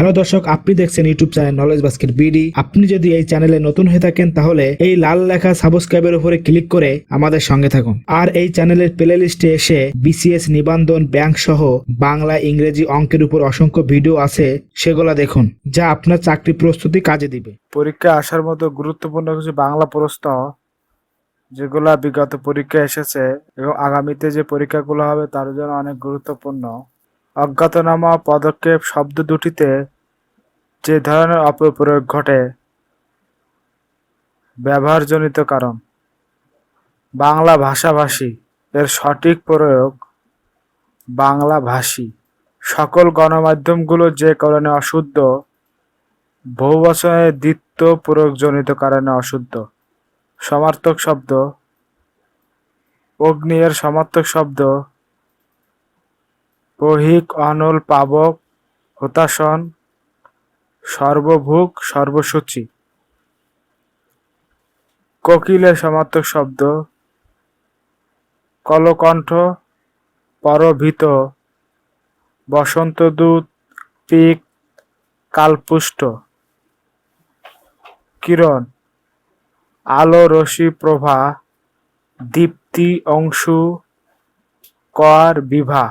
Hello দর্শক, আপনি দেখছেন YouTube channel knowledge basket BD আপনি যদি এই চ্যানেলে নতুন হয়ে থাকেন, তাহলে এই লাল লেখা সাবস্ক্রাইবের উপরে ক্লিক করে আমাদের সঙ্গে থাকুন। আর এই চ্যানেলের প্লে লিস্টে এসে বিসিএস নিবন্ধন ব্যাংক সহ বাংলা, ইংরেজি অঙ্কের উপর অসংখ্য ভিডিও আছে, সেগুলো দেখুন, যা আপনার চাকরি প্রস্তুতি কাজে দিবে। পরীক্ষা আসার মতো গুরুত্বপূর্ণ কিছু বাংলা প্রশ্ন, যেগুলা বিগত পরীক্ষা এসেছে এবং আগামীতে যে পরীক্ষাগুলো হবে, তার জন্য অনেক গুরুত্বপূর্ণ। অজ্ঞাতনামা পদক্ষেপ শব্দ দুটিতে যে ধরনের অপপ্রয়োগ ঘটে, ব্যবহারজনিত কারণ। বাংলা ভাষাভাষী এর সঠিক প্রয়োগ বাংলা ভাষী। সকল গণমাধ্যমগুলো যে কারণে অশুদ্ধ বহুবচনের দ্বিত্ব প্রয়োগজনিত কারণে অশুদ্ধ। সমার্থক শব্দ, অগ্নি এর সমার্থক শব্দ পহিক অনল, পাবক, হতাশন সর্বভুক সর্বসূচি। কোকিলের সমার্থক শব্দ, কলকণ্ঠ, পরভীত, বসন্তদূত, পিক, কালপুষ্ট। কিরণ, আলো, রশ্মি, প্রভা, দীপ্তি, অংশু, কর, বিভা।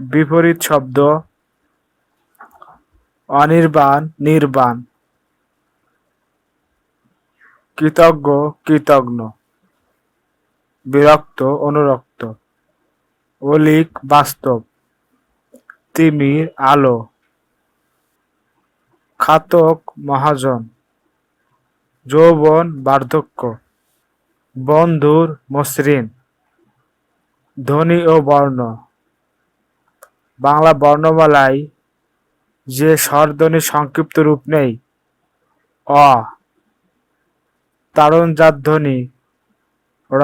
বিপরীত শব্দ অনির্বাণ, নির্বাণ। কৃতজ্ঞ কৃতজ্ঞ বিরক্ত, অনুরক্ত। অলিক, বাস্তব। তিমির, আলো। খাতক, মহাজন। যৌবন, বার্ধক্য। বন্ধুর, মসৃণ। ধ্বনি ও বর্ণ। বাংলা বর্ণমালায় যে স্বরধ্বনি সংক্ষিপ্ত রূপ নেই, অ তারণ জাত ধ্বনি র।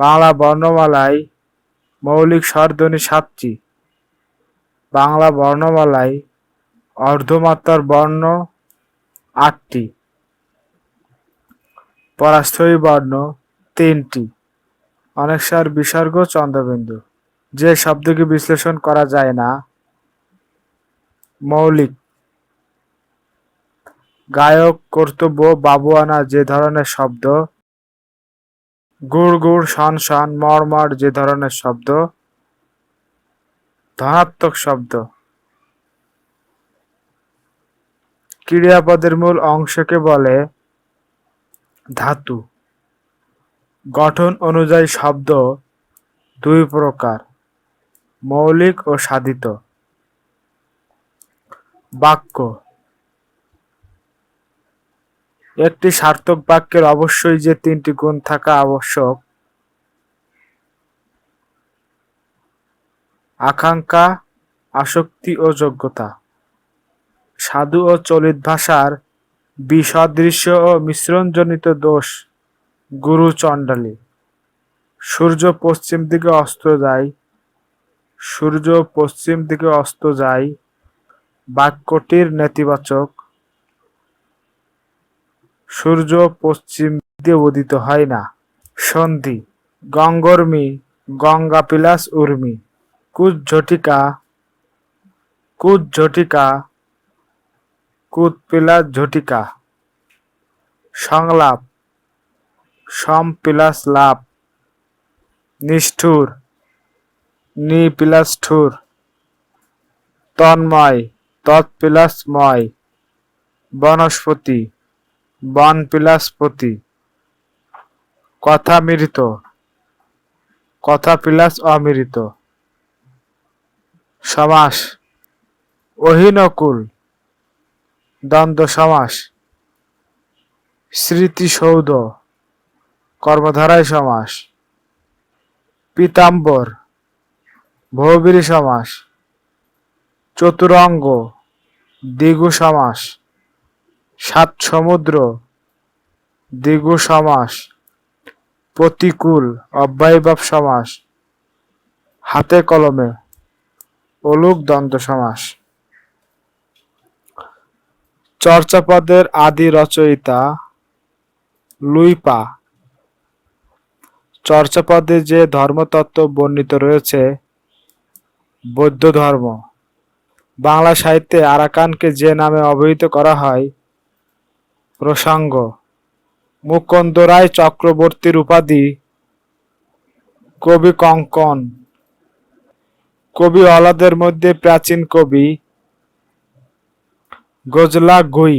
বাংলা বর্ণমালায় মৌলিক স্বরধ্বনি সাতটি। বাংলা বর্ণমালায় অর্ধমাত্রার বর্ণ আটটি। পরাস্থয়ী বর্ণ তিনটি। অনেক সার বিসর্গ, চন্দ্রবিন্দু। যে শব্দকে বিশ্লেষণ করা যায় না। মৌলিক। গায়ক, কর্তব্য, বাবুয়ানা যে ধরনের শব্দ। গুড় গুড়, শন শন মর্মর যে ধরনের শব্দ। ধনাত্মক শব্দ। ক্রিয়াপদের মূল অংশকে বলে ধাতু। গঠন অনুযায়ী শব্দ দুই প্রকার। মৌলিক ও সাধিত। বাক্য। একটি সার্থক বাক্যের অবশ্যই যে তিনটি গুণ থাকা আবশ্যক। আকাঙ্ক্ষা, আসক্তি ও যোগ্যতা। সাধু ও চলিত ভাষার বিসদৃশ্য ও মিশ্রণজনিত দোষ গুরু চণ্ডালী সূর্য পশ্চিম দিকে অস্ত যায় সূর্য পশ্চিম দিকে অস্ত যায়। বাক্যটির নেতিবাচক সূর্য পশ্চিম দিয়ে উদিত হয় না। সন্ধি, গঙ্গর্মি গঙ্গা পিলাস উর্মি কুচ ঝটিকা কুচ ঝটিকা কুত পিলাস ঝটিকা সংলাপ সম প্লাস লাভ, নিষ্ঠুর নি প্লাস ঠুর তন্ময় তৎ প্লাস ময় বনস্পতি বন প্লাস পতি কথা মৃত কথা প্লাস অমৃত সমাস, অহিনকুল। দ্বন্দ্ব সমাস। স্মৃতিসৌধ, কর্মধারায় সমাস। পীতাম্বর ভৌবীর সমাস, চতুরঙ্গ দ্বিগু সমাস, সাত সমুদ্র দ্বিগু সমাস, প্রতিকূল অব্যয়ভাব সমাস, হাতে কলমে অলুক দ্বন্দ্ব সমাস। চর্যাপদের আদি রচয়িতা লুইপা। চর্যাপদে যে ধর্মতত্ত্ব বর্ণিত রয়েছে বৌদ্ধ ধর্ম। বাংলা সাহিত্যে আরাকানকে যে নামে অভিহিত করা হয়, প্রসঙ্গ মুকুন্দ রায় চক্রবর্তীর উপাধি, কবি কঙ্কন, কবি অলাদের মধ্যে প্রাচীন কবি গজলা গুই।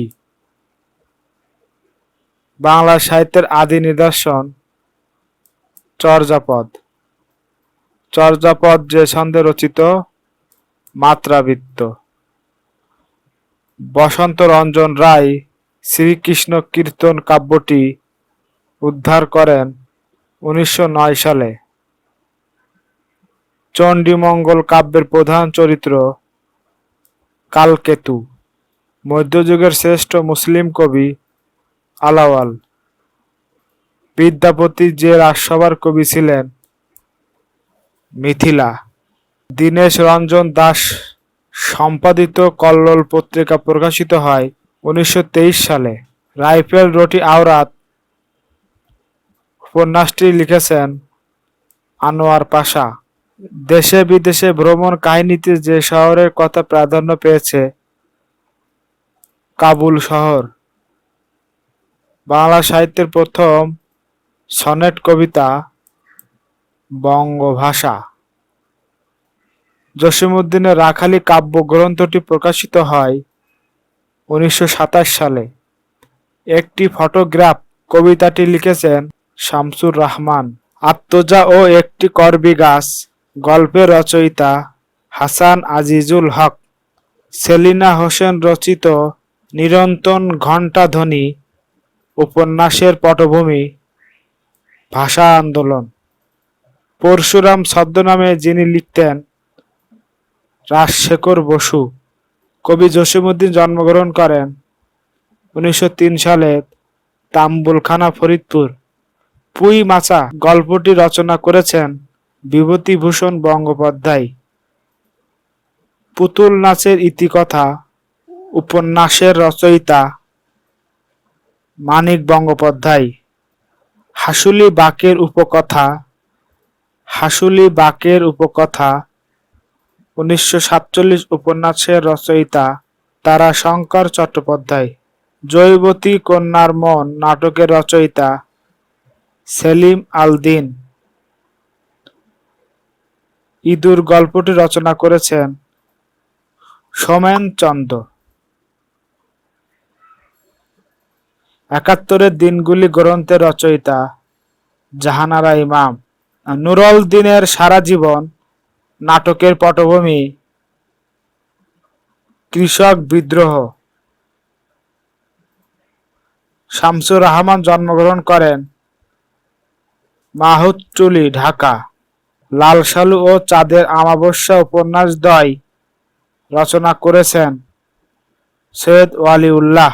বাংলা সাহিত্যের আদি নিদর্শন চর্যাপদ চর্যাপদ যে ছন্দে রচিত, মাত্রাবৃত্ত। বসন্ত রঞ্জন রায় শ্রীকৃষ্ণ কীর্তন কাব্যটি উদ্ধার করেন উনিশশো নয় সালে। চণ্ডীমঙ্গল কাব্যের প্রধান চরিত্র কালকেতু। মধ্যযুগের শ্রেষ্ঠ মুসলিম কবি আলাওয়াল। বিদ্যাপতি যে রাজসভার কবি ছিলেন মিথিলা। দীনেশ রঞ্জন দাস সম্পাদিত কল্লোল পত্রিকা প্রকাশিত হয় উনিশশো তেইশ সালে। রাইফেল রোটি আওরাত উপন্যাসটি লিখেছেন আনোয়ার পাশা। দেশে বিদেশে ভ্রমণ কাহিনীতে যে শহরের কথা প্রাধান্য পেয়েছে কাবুল শহর। বাংলা সাহিত্যের প্রথম সনেট কবিতা বঙ্গভাষা। জসিমউদ্দিনের রাখালি কাব্য গ্রন্থটি প্রকাশিত হয় উনিশশো সাতাশ সালে। একটি ফটোগ্রাফ কবিতাটি লিখেছেন শামসুর রহমান। আত্মজা ও একটি করবি গাছ, গল্পের রচয়িতা হাসান আজিজুল হক। সেলিনা হোসেন রচিত নিরন্তন ঘণ্টাধ্বনি উপন্যাসের পটভূমি, ভাষা আন্দোলন। পরশুরাম ছদ্মনামে যিনি লিখতেন, রাজশেখর বসু। কবি জসিমউদ্দিন জন্মগ্রহণ করেন উনিশশো তিন সালে তাম্বুলখানা, ফরিদপুর। পুই মাচা গল্পটি রচনা করেছেন বিভূতিভূষণ বঙ্গোপাধ্যায় পুতুল নাচের ইতিকথা, উপন্যাসের রচয়িতা মানিক বঙ্গোপাধ্যায় হাসুলি বাকের উপকথা হাসুলি বাকের উপকথা, উনিশশো সাতচল্লিশ উপন্যাসের রচয়িতা তারা শঙ্কর চট্টোপাধ্যায়। জৈবতী কন্যার মন নাটকের রচয়িতা সেলিম আল দিন ইঁদুর গল্পটি রচনা করেছেন সোমেন চন্দ্র একাত্তরের দিনগুলি গ্রন্থের রচয়িতা জাহানারা ইমাম। নুরল দিনের সারা জীবন নাটকের পটভূমি কৃষক বিদ্রোহ। শামসুর রহমান জন্মগ্রহণ করেন মাহুতটুলি, ঢাকা। লাল সালু ও চাঁদের আমাবস্যা উপন্যাস দ্বয় রচনা করেছেন সৈয়দ ওয়ালিউল্লাহ।